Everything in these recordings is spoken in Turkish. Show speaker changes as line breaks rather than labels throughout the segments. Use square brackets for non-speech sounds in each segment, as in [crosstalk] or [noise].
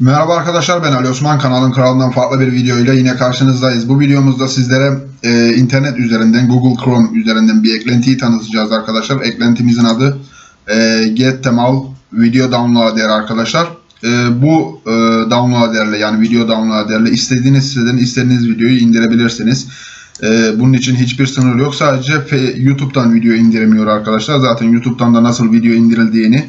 Merhaba arkadaşlar ben Ali Osman kanalın kralından farklı bir video ile yine karşınızdayız. Bu videomuzda sizlere e, internet üzerinden Google Chrome üzerinden bir eklentiyi tanıtacağız arkadaşlar. Eklentimizin adı e, Get Temal Video Downloader arkadaşlar. E, bu e, downloaderle yani video downloaderle istediğiniz siteden istediğiniz videoyu indirebilirsiniz. E, bunun için hiçbir sınır yok. Sadece YouTube'dan video indiremiyor arkadaşlar. Zaten YouTube'dan da nasıl video indirildiğini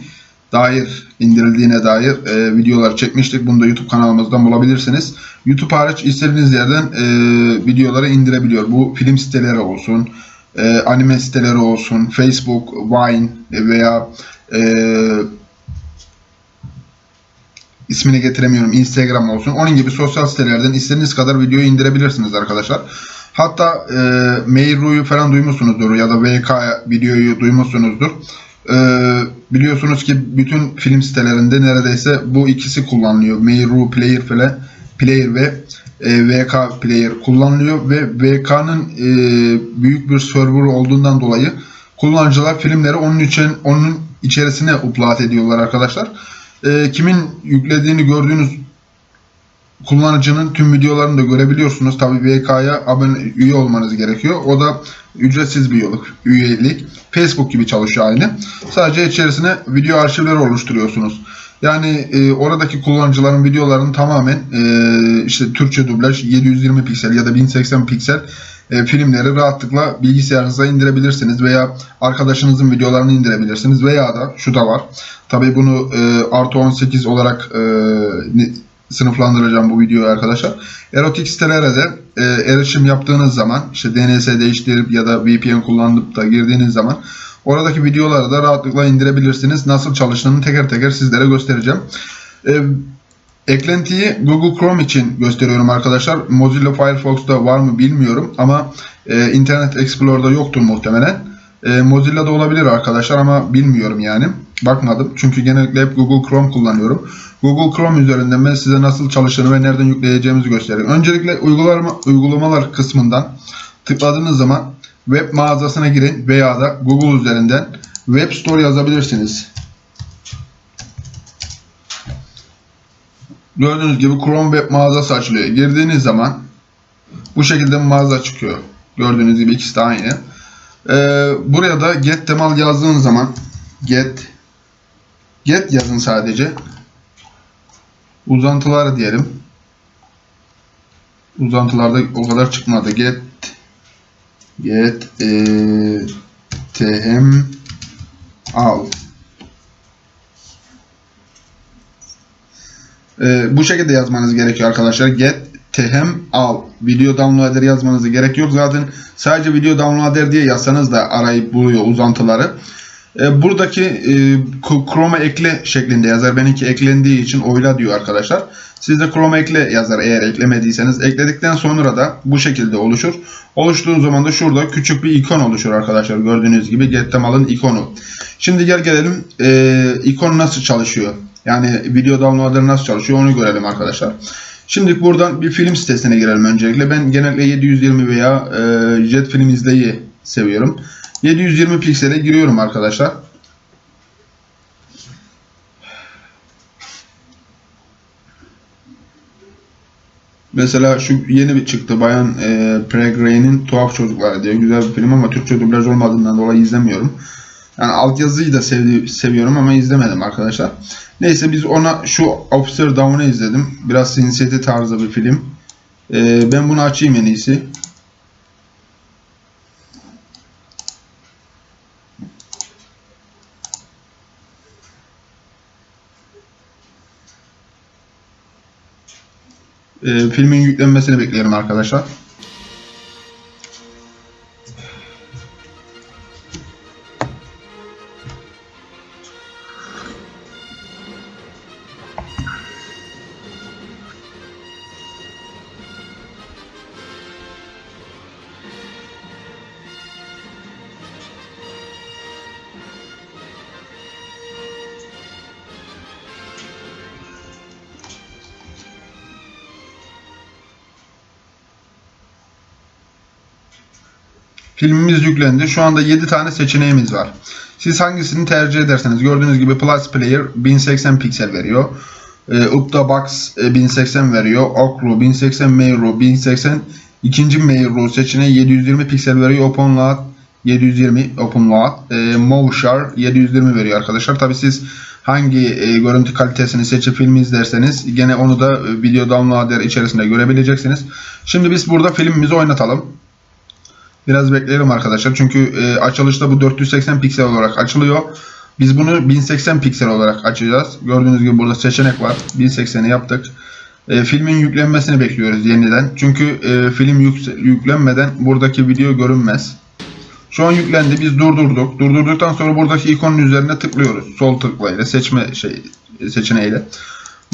dair indirildiğine dair e, videolar çekmiştik. Bunu da YouTube kanalımızdan bulabilirsiniz. YouTube hariç istediğiniz yerden e, videoları indirebiliyor. Bu film siteleri olsun, e, anime siteleri olsun, Facebook, Vine veya e, ismini getiremiyorum Instagram olsun. Onun gibi sosyal sitelerden istediğiniz kadar videoyu indirebilirsiniz arkadaşlar. Hatta e, Meiru'yu falan duymuşsunuzdur ya da VK videoyu duymuşsunuzdur. Ee, biliyorsunuz ki bütün film sitelerinde neredeyse bu ikisi kullanılıyor. Meiru Player falan Player ve e, VK Player kullanılıyor ve VK'nın e, büyük bir server olduğundan dolayı kullanıcılar filmleri onun için onun içerisine upload ediyorlar arkadaşlar. E, kimin yüklediğini gördüğünüz kullanıcının tüm videolarını da görebiliyorsunuz. Tabii VK'ya abone üye olmanız gerekiyor. O da ücretsiz bir üyelik. üyelik. Facebook gibi çalışıyor aynı. Sadece içerisine video arşivleri oluşturuyorsunuz. Yani e, oradaki kullanıcıların videolarının tamamen e, işte Türkçe dublaj 720 piksel ya da 1080 piksel e, filmleri rahatlıkla bilgisayarınıza indirebilirsiniz veya arkadaşınızın videolarını indirebilirsiniz veya da şu da var. Tabii bunu e, artı 18 olarak e, sınıflandıracağım bu videoyu arkadaşlar. Erotik sitelere de e, erişim yaptığınız zaman işte DNS değiştirip ya da VPN kullanıp da girdiğiniz zaman oradaki videoları da rahatlıkla indirebilirsiniz. Nasıl çalıştığını teker teker sizlere göstereceğim. E, eklentiyi Google Chrome için gösteriyorum arkadaşlar. Mozilla Firefox'ta var mı bilmiyorum ama e, Internet Explorer'da yoktur muhtemelen. E, Mozilla'da olabilir arkadaşlar ama bilmiyorum yani. Bakmadım. Çünkü genellikle hep Google Chrome kullanıyorum. Google Chrome üzerinden ben size nasıl çalıştığını ve nereden yükleyeceğimizi göstereyim. Öncelikle uygulama, uygulamalar kısmından tıkladığınız zaman web mağazasına girin veya da Google üzerinden Web Store yazabilirsiniz. Gördüğünüz gibi Chrome web mağazası açılıyor. Girdiğiniz zaman bu şekilde mağaza çıkıyor. Gördüğünüz gibi ikisi de aynı. Ee, buraya da get temal yazdığın zaman get get yazın sadece. Uzantılar diyelim. Uzantılarda o kadar çıkmadı. Get get e, tehem al. Ee, bu şekilde yazmanız gerekiyor arkadaşlar. Get tehem al. Video downloader yazmanıza gerek yok. Zaten sadece video downloader diye yazsanız da arayıp buluyor uzantıları. Ee, buradaki e, Chrome'a ekle şeklinde yazar. Benimki eklendiği için oyla diyor arkadaşlar. Siz de Chrome ekle yazar eğer eklemediyseniz. Ekledikten sonra da bu şekilde oluşur. Oluştuğu zaman da şurada küçük bir ikon oluşur arkadaşlar. Gördüğünüz gibi Get Temal'ın ikonu. Şimdi gel gelelim e, ikon nasıl çalışıyor. Yani video downloader nasıl çalışıyor onu görelim arkadaşlar. Şimdi buradan bir film sitesine girelim öncelikle. Ben genellikle 720 veya e, Jet Film izleyi seviyorum. 720 piksele giriyorum arkadaşlar. Mesela şu yeni bir çıktı Bayan e, Pregrey'nin Tuhaf Çocuklar diye güzel bir film ama Türkçe dublaj olmadığından dolayı izlemiyorum. Yani altyazıyı da sevdi, seviyorum ama izlemedim arkadaşlar. Neyse biz ona şu Officer Down'ı izledim. Biraz Sin City tarzı bir film. E, ben bunu açayım en iyisi. E, filmin yüklenmesini bekliyorum arkadaşlar. Filmimiz yüklendi. Şu anda 7 tane seçeneğimiz var. Siz hangisini tercih ederseniz gördüğünüz gibi Plus Player 1080 piksel veriyor. E, Upta Box e, 1080 veriyor. Okru 1080 Mayro 1080 ikinci Mayro seçeneği 720 piksel veriyor. OpenLoad 720 OpenLoad. E, Movshar 720 veriyor arkadaşlar. Tabi siz hangi e, görüntü kalitesini seçip filmi izlerseniz gene onu da e, video downloader içerisinde görebileceksiniz. Şimdi biz burada filmimizi oynatalım. Biraz bekleyelim arkadaşlar. Çünkü e, açılışta bu 480 piksel olarak açılıyor. Biz bunu 1080 piksel olarak açacağız. Gördüğünüz gibi burada seçenek var. 1080'i yaptık. E, filmin yüklenmesini bekliyoruz yeniden. Çünkü e, film yüklenmeden buradaki video görünmez. Şu an yüklendi. Biz durdurduk. Durdurduktan sonra buradaki ikonun üzerine tıklıyoruz. Sol tıklayla seçme şey seçeneğiyle.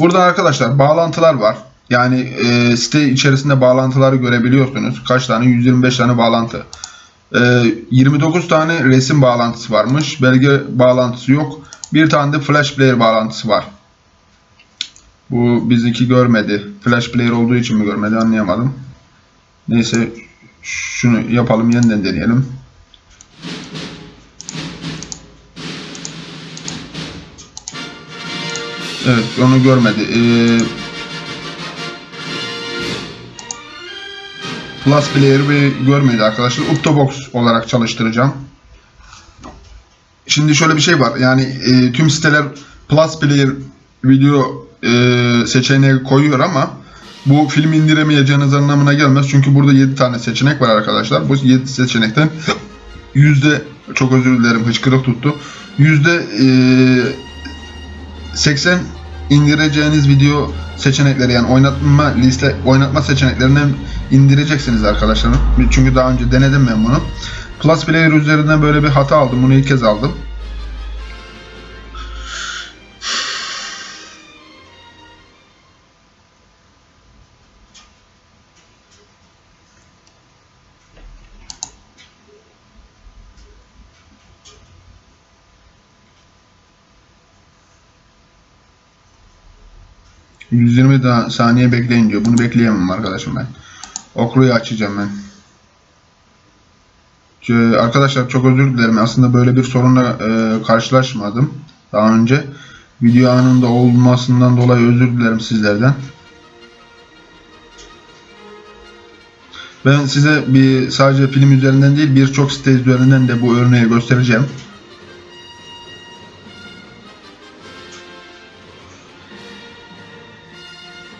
Burada arkadaşlar bağlantılar var. Yani e, site içerisinde bağlantıları görebiliyorsunuz. Kaç tane? 125 tane bağlantı. E, 29 tane resim bağlantısı varmış. Belge bağlantısı yok. Bir tane de flash player bağlantısı var. Bu bizimki görmedi. Flash player olduğu için mi görmedi anlayamadım. Neyse şunu yapalım yeniden deneyelim. Evet onu görmedi. Ee, Plus Player görmedi arkadaşlar. Uptobox olarak çalıştıracağım. Şimdi şöyle bir şey var. Yani e, tüm siteler Plus Player video e, seçeneği koyuyor ama bu filmi indiremeyeceğiniz anlamına gelmez. Çünkü burada 7 tane seçenek var arkadaşlar. Bu 7 seçenekten yüzde çok özür dilerim hıçkırık tuttu. Yüzde e, 80 indireceğiniz video seçenekleri yani oynatma liste oynatma seçeneklerinden indireceksiniz arkadaşlar. Çünkü daha önce denedim ben bunu. Plus Player üzerinden böyle bir hata aldım. Bunu ilk kez aldım. ...120 daha saniye bekleyin diyor. Bunu bekleyemem arkadaşım ben. Okruyu açacağım ben. Arkadaşlar çok özür dilerim. Aslında böyle bir sorunla e, karşılaşmadım daha önce. Video anında olmasından dolayı özür dilerim sizlerden. Ben size bir sadece film üzerinden değil birçok site üzerinden de bu örneği göstereceğim.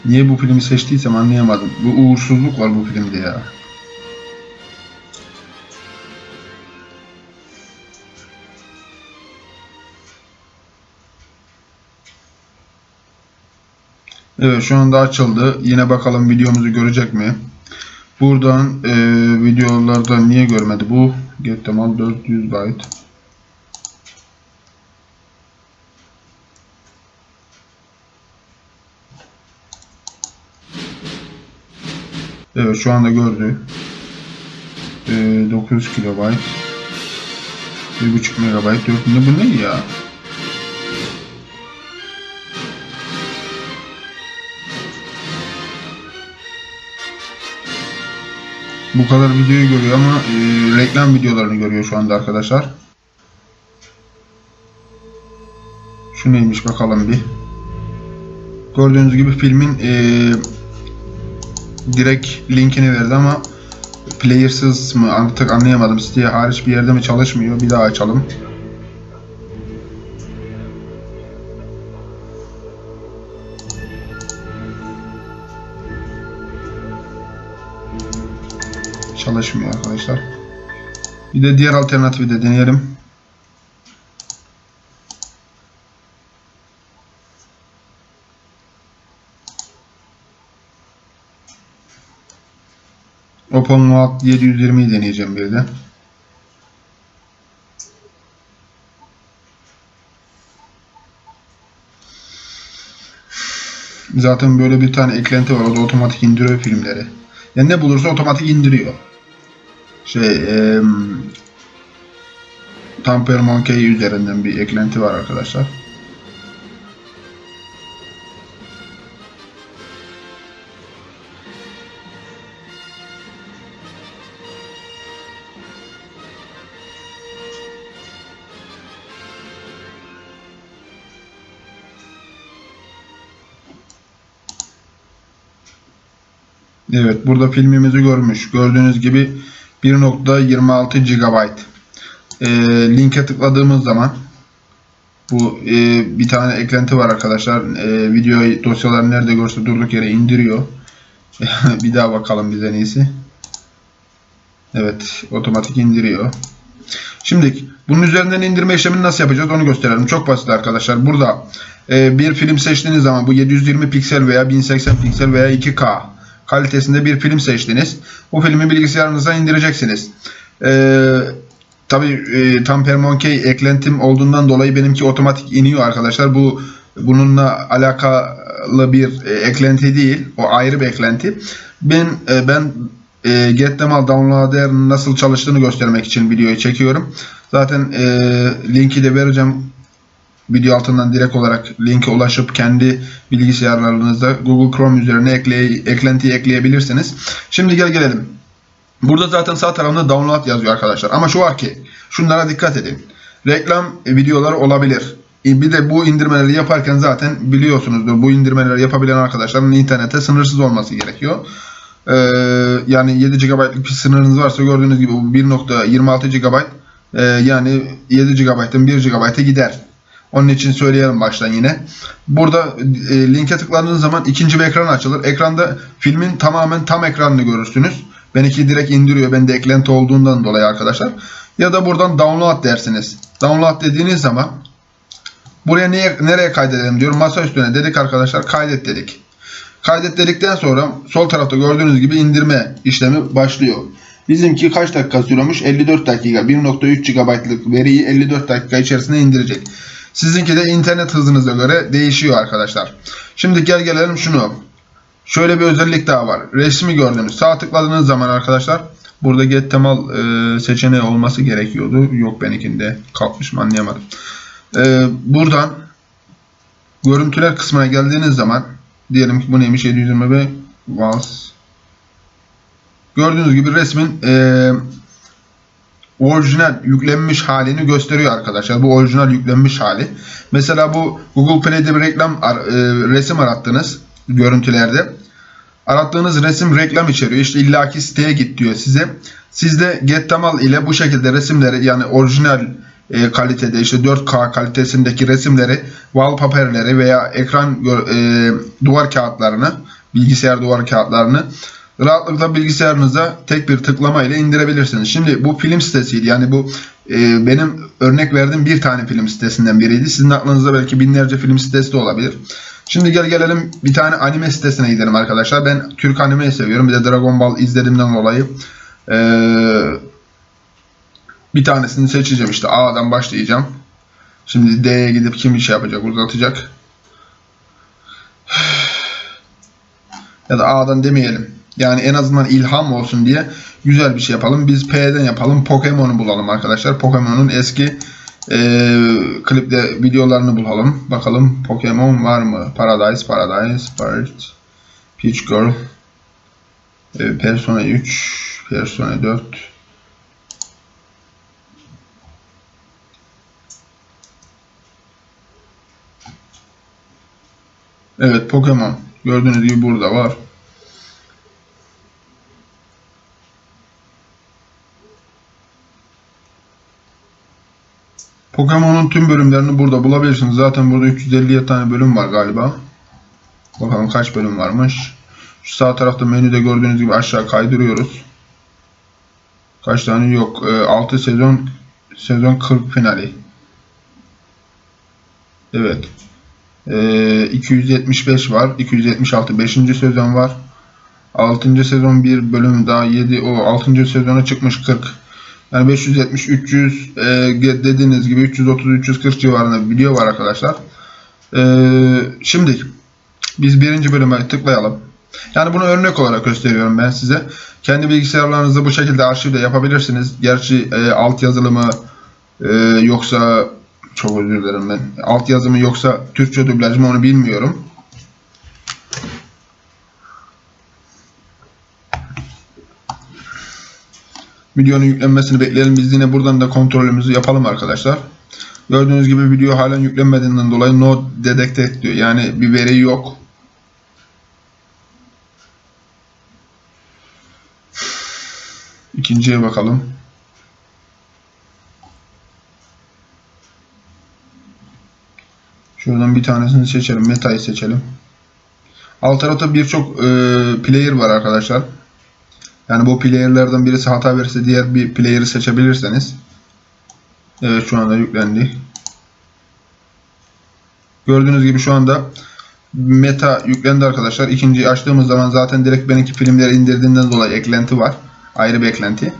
Niye bu filmi seçtiysem anlayamadım. Bu uğursuzluk var bu filmde ya. Evet şu anda açıldı. Yine bakalım videomuzu görecek mi? Buradan e, videolarda niye görmedi bu? Gettemal 400 byte. Evet şu anda gördü. E, 900 kilobayt. 1.5 megabayt. 4 ne bu ne ya? bu kadar videoyu görüyor ama e, reklam videolarını görüyor şu anda arkadaşlar. Şu neymiş bakalım bir. Gördüğünüz gibi filmin e, direkt linkini verdi ama playersız mı artık anlayamadım. Siteye hariç bir yerde mi çalışmıyor? Bir daha açalım. çalışmıyor arkadaşlar. Bir de diğer alternatifi de deneyelim. OpenWalt 720'yi deneyeceğim bir de. Zaten böyle bir tane eklenti var. O da otomatik indiriyor filmleri. Yani ne bulursa otomatik indiriyor. Şey, e, Tamper Monkey üzerinden bir eklenti var arkadaşlar. Evet burada filmimizi görmüş. Gördüğünüz gibi 1.26 GB. Ee, linke tıkladığımız zaman bu e, bir tane eklenti var arkadaşlar. E, video dosyaları nerede görse durduk yere indiriyor. [laughs] bir daha bakalım biz en iyisi. Evet otomatik indiriyor. Şimdi bunun üzerinden indirme işlemini nasıl yapacağız onu gösterelim. Çok basit arkadaşlar. Burada e, bir film seçtiğiniz zaman bu 720 piksel veya 1080 piksel veya 2K kalitesinde bir film seçtiniz. Bu filmi bilgisayarınıza indireceksiniz. Eee Tabi e, Tamper Monkey eklentim olduğundan dolayı benimki otomatik iniyor arkadaşlar. Bu bununla alakalı bir e, eklenti değil. O ayrı bir eklenti. Ben e, ben e, GetDemal Downloader nasıl çalıştığını göstermek için videoyu çekiyorum. Zaten e, linki de vereceğim. Video altından direkt olarak linke ulaşıp kendi bilgisayarlarınızda Google Chrome üzerine ekle, eklentiyi ekleyebilirsiniz. Şimdi gel gelelim. Burada zaten sağ tarafında download yazıyor arkadaşlar. Ama şu var ki şunlara dikkat edin. Reklam videoları olabilir. E, Bir de bu indirmeleri yaparken zaten biliyorsunuzdur. Bu indirmeleri yapabilen arkadaşların internete sınırsız olması gerekiyor. Ee, yani 7 GB'lık bir sınırınız varsa gördüğünüz gibi bu 1.26 GB ee, yani 7 GB'ın 1 GB'a gider. Onun için söyleyelim baştan yine. Burada e, linke tıkladığınız zaman ikinci bir ekran açılır. Ekranda filmin tamamen tam ekranını görürsünüz. Benimki direkt indiriyor. Bende eklenti olduğundan dolayı arkadaşlar. Ya da buradan download dersiniz. Download dediğiniz zaman buraya neye, nereye kaydedelim diyorum. Masa üstüne dedik arkadaşlar. Kaydet dedik. Kaydet dedikten sonra sol tarafta gördüğünüz gibi indirme işlemi başlıyor. Bizimki kaç dakika sürüyormuş? 54 dakika. 1.3 GB'lık veriyi 54 dakika içerisinde indirecek. Sizinki de internet hızınıza göre değişiyor arkadaşlar. Şimdi gel gelelim şunu. Şöyle bir özellik daha var. Resmi gördüğünüz sağ tıkladığınız zaman arkadaşlar burada get temal e, seçeneği olması gerekiyordu. Yok benimkinde kalkmış mı anlayamadım. E, buradan görüntüler kısmına geldiğiniz zaman diyelim ki bu neymiş 720 vals gördüğünüz gibi resmin e, orijinal yüklenmiş halini gösteriyor arkadaşlar. Bu orijinal yüklenmiş hali. Mesela bu Google Play'de bir reklam e, resim arattınız görüntülerde. Arattığınız resim reklam içeriyor. İşte illaki siteye git diyor size. Siz de Gettamal ile bu şekilde resimleri yani orijinal e, kalitede işte 4K kalitesindeki resimleri, wallpaper'leri veya ekran e, duvar kağıtlarını, bilgisayar duvar kağıtlarını rahatlıkla bilgisayarınıza tek bir tıklama ile indirebilirsiniz. Şimdi bu film sitesiydi. Yani bu e, benim örnek verdiğim bir tane film sitesinden biriydi. Sizin aklınızda belki binlerce film sitesi de olabilir. Şimdi gel gelelim bir tane anime sitesine gidelim arkadaşlar. Ben Türk animeyi seviyorum. Bir de Dragon Ball izlediğimden dolayı ee, bir tanesini seçeceğim. İşte A'dan başlayacağım. Şimdi D'ye gidip kim bir şey yapacak, uzatacak. [sighs] Ya da A'dan demeyelim. Yani en azından ilham olsun diye güzel bir şey yapalım. Biz P'den yapalım. Pokemon'u bulalım arkadaşlar. Pokemon'un eski e, klipte videolarını bulalım. Bakalım Pokemon var mı? Paradise, Paradise, Bird, Peach Girl, e, Persona 3, Persona 4. Evet Pokemon. Gördüğünüz gibi burada var. Pokemon'un tüm bölümlerini burada bulabilirsiniz. Zaten burada 350 tane bölüm var galiba. Bakalım kaç bölüm varmış. Şu sağ tarafta menüde gördüğünüz gibi aşağı kaydırıyoruz. Kaç tane yok. 6 sezon sezon 40 finali. Evet. 275 var. 276 5. sezon var. 6. sezon bir bölüm daha 7 o 6. sezona çıkmış 40. Yani 570 300 e, dediğiniz gibi 330 340 civarında bir video var arkadaşlar. E, şimdi biz birinci bölüme tıklayalım. Yani bunu örnek olarak gösteriyorum ben size. Kendi bilgisayarlarınızda bu şekilde arşivde yapabilirsiniz. Gerçi e, alt yazılımı e, yoksa çok özür dilerim ben. Alt yazımı yoksa Türkçe dublaj mı onu bilmiyorum. Videonun yüklenmesini bekleyelim. Biz yine buradan da kontrolümüzü yapalım arkadaşlar. Gördüğünüz gibi video halen yüklenmediğinden dolayı no detected diyor. Yani bir veri yok. İkinciye bakalım. Şuradan bir tanesini seçelim. Meta'yı seçelim. Alt tarafta birçok e, player var arkadaşlar. Yani bu player'lardan birisi hata verirse diğer bir player'ı seçebilirseniz. Evet şu anda yüklendi. Gördüğünüz gibi şu anda meta yüklendi arkadaşlar. İkinciyi açtığımız zaman zaten direkt benimki filmleri indirdiğinden dolayı eklenti var. Ayrı bir eklenti.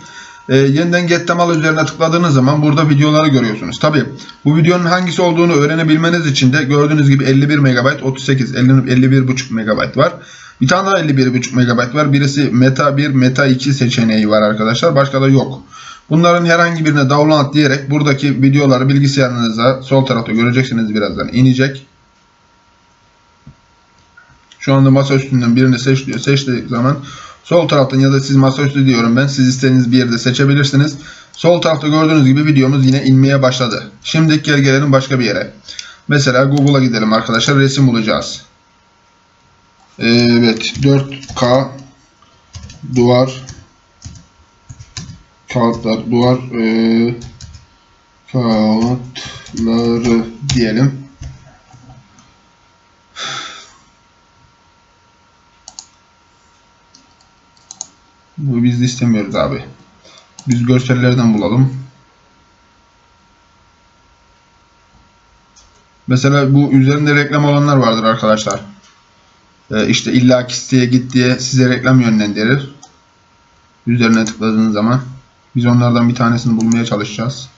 Ee, yeniden get temal üzerine tıkladığınız zaman burada videoları görüyorsunuz. Tabi bu videonun hangisi olduğunu öğrenebilmeniz için de gördüğünüz gibi 51 MB, 38, 50, 51.5 MB var. Bir tane daha 51.5 MB var. Birisi Meta 1, Meta 2 seçeneği var arkadaşlar. Başka da yok. Bunların herhangi birine download diyerek buradaki videoları bilgisayarınıza sol tarafta göreceksiniz birazdan inecek. Şu anda masa üstünden birini seç diyor. Seçtiği zaman sol taraftan ya da siz masaüstü diyorum ben. Siz istediğiniz bir yerde seçebilirsiniz. Sol tarafta gördüğünüz gibi videomuz yine inmeye başladı. Şimdi gel gelelim başka bir yere. Mesela Google'a gidelim arkadaşlar. Resim bulacağız. Evet 4K duvar kağıtlar duvar e, kağıtları diyelim. Bu biz de istemiyoruz abi. Biz görsellerden bulalım. Mesela bu üzerinde reklam olanlar vardır arkadaşlar. Ee, işte illaki siteye git diye size reklam yönlendirir. Üzerine tıkladığınız zaman. Biz onlardan bir tanesini bulmaya çalışacağız.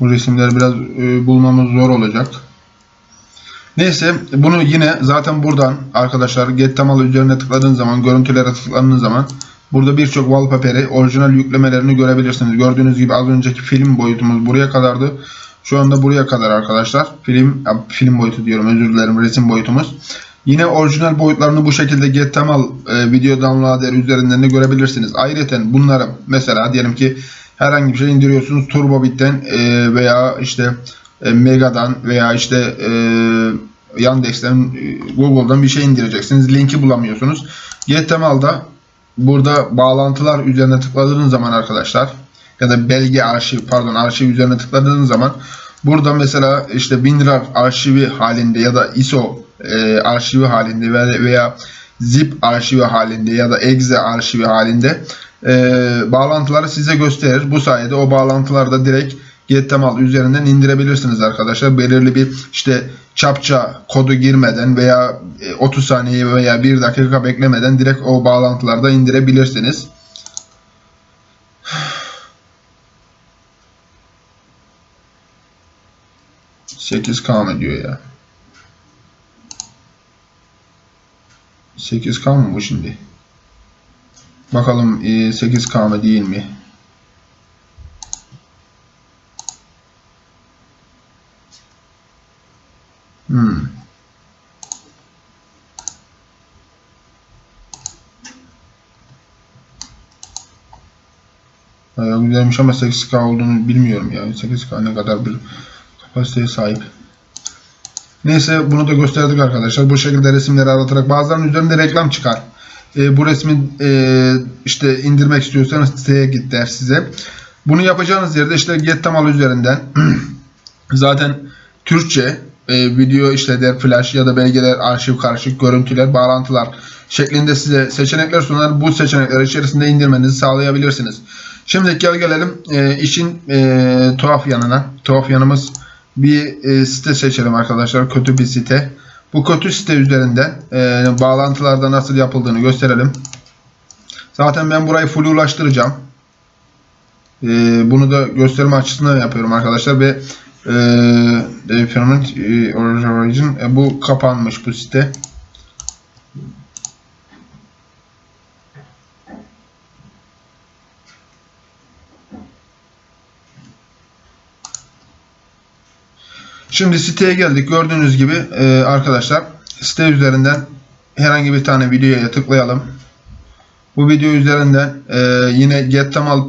Bu resimleri biraz e, bulmamız zor olacak. Neyse bunu yine zaten buradan arkadaşlar get temalı üzerine tıkladığın zaman görüntülere tıkladığınız zaman burada birçok wallpaper'i orijinal yüklemelerini görebilirsiniz. Gördüğünüz gibi az önceki film boyutumuz buraya kadardı. Şu anda buraya kadar arkadaşlar. Film film boyutu diyorum özür dilerim resim boyutumuz. Yine orijinal boyutlarını bu şekilde get temal e, video downloader üzerinden de görebilirsiniz. Ayrıca bunları mesela diyelim ki herhangi bir şey indiriyorsunuz Turbobit'ten e, veya işte e, Mega'dan veya işte e, Yandex'ten, e, Google'dan bir şey indireceksiniz. Linki bulamıyorsunuz. Gettemal'da burada bağlantılar üzerine tıkladığınız zaman arkadaşlar ya da belge arşiv pardon arşiv üzerine tıkladığınız zaman burada mesela işte WinRAR arşivi halinde ya da ISO e, arşivi halinde veya, veya zip arşivi halinde ya da exe arşivi halinde e, bağlantıları size gösterir. Bu sayede o bağlantıları da direkt Gettemal üzerinden indirebilirsiniz arkadaşlar. Belirli bir işte çapça kodu girmeden veya 30 saniye veya 1 dakika beklemeden direkt o bağlantılarda indirebilirsiniz. Sekiz K diyor ya? 8K mı bu şimdi? Bakalım 8K mı değil mi? Hmm. Bayağı güzelmiş ama 8K olduğunu bilmiyorum yani 8K ne kadar bir kapasiteye sahip. Neyse bunu da gösterdik arkadaşlar. Bu şekilde resimleri aratarak bazılarının üzerinde reklam çıkar. E, bu resmi e, işte indirmek istiyorsanız siteye git der size. Bunu yapacağınız yerde işte Gettemal üzerinden [clears throat] zaten Türkçe e, video işleder, flash ya da belgeler, arşiv, karışık görüntüler, bağlantılar şeklinde size seçenekler sunar. Bu seçenekler içerisinde indirmenizi sağlayabilirsiniz. Şimdi gel gelelim e, işin e, tuhaf yanına. Tuhaf yanımız bir e, site seçelim arkadaşlar. Kötü bir site. Bu kötü site üzerinden e, bağlantılarda nasıl yapıldığını gösterelim. Zaten ben burayı full ulaştıracağım. E, bunu da gösterme açısından yapıyorum arkadaşlar ve e, e, Origin e, bu kapanmış bu site. Şimdi siteye geldik. Gördüğünüz gibi e, arkadaşlar site üzerinden herhangi bir tane videoya tıklayalım. Bu video üzerinden e, yine Get Tamal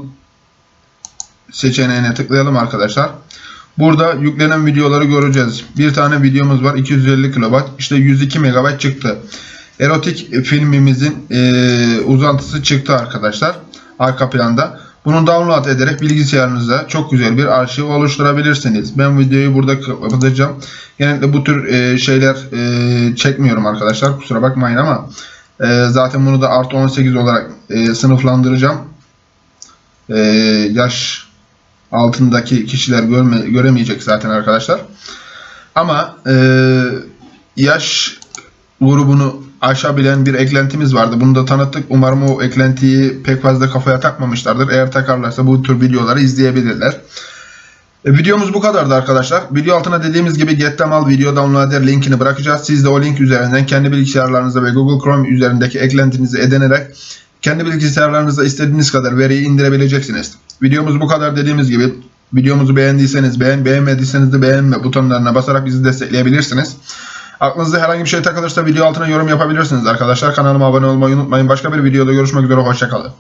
seçeneğine tıklayalım arkadaşlar. Burada yüklenen videoları göreceğiz. Bir tane videomuz var 250 KB. İşte 102 MB çıktı. Erotik filmimizin e, uzantısı çıktı arkadaşlar. Arka planda. Bunu download ederek bilgisayarınıza çok güzel bir arşiv oluşturabilirsiniz. Ben videoyu burada kapatacağım. Genellikle bu tür e, şeyler e, çekmiyorum arkadaşlar. Kusura bakmayın ama e, zaten bunu da artı 18 olarak sınıflandıracağım. Yaş altındaki kişiler görme, göremeyecek zaten arkadaşlar. Ama yaş grubunu aşabilen bir eklentimiz vardı. Bunu da tanıttık. Umarım o eklentiyi pek fazla kafaya takmamışlardır. Eğer takarlarsa bu tür videoları izleyebilirler. E, videomuz bu kadardı arkadaşlar. Video altına dediğimiz gibi Get'temal video downloader linkini bırakacağız. Siz de o link üzerinden kendi bilgisayarlarınıza ve Google Chrome üzerindeki eklentinizi edinerek kendi bilgisayarlarınızda istediğiniz kadar veriyi indirebileceksiniz. Videomuz bu kadar dediğimiz gibi videomuzu beğendiyseniz beğen, beğenmediyseniz de beğenme butonlarına basarak bizi destekleyebilirsiniz. Aklınızda herhangi bir şey takılırsa video altına yorum yapabilirsiniz arkadaşlar. Kanalıma abone olmayı unutmayın. Başka bir videoda görüşmek üzere. Hoşçakalın.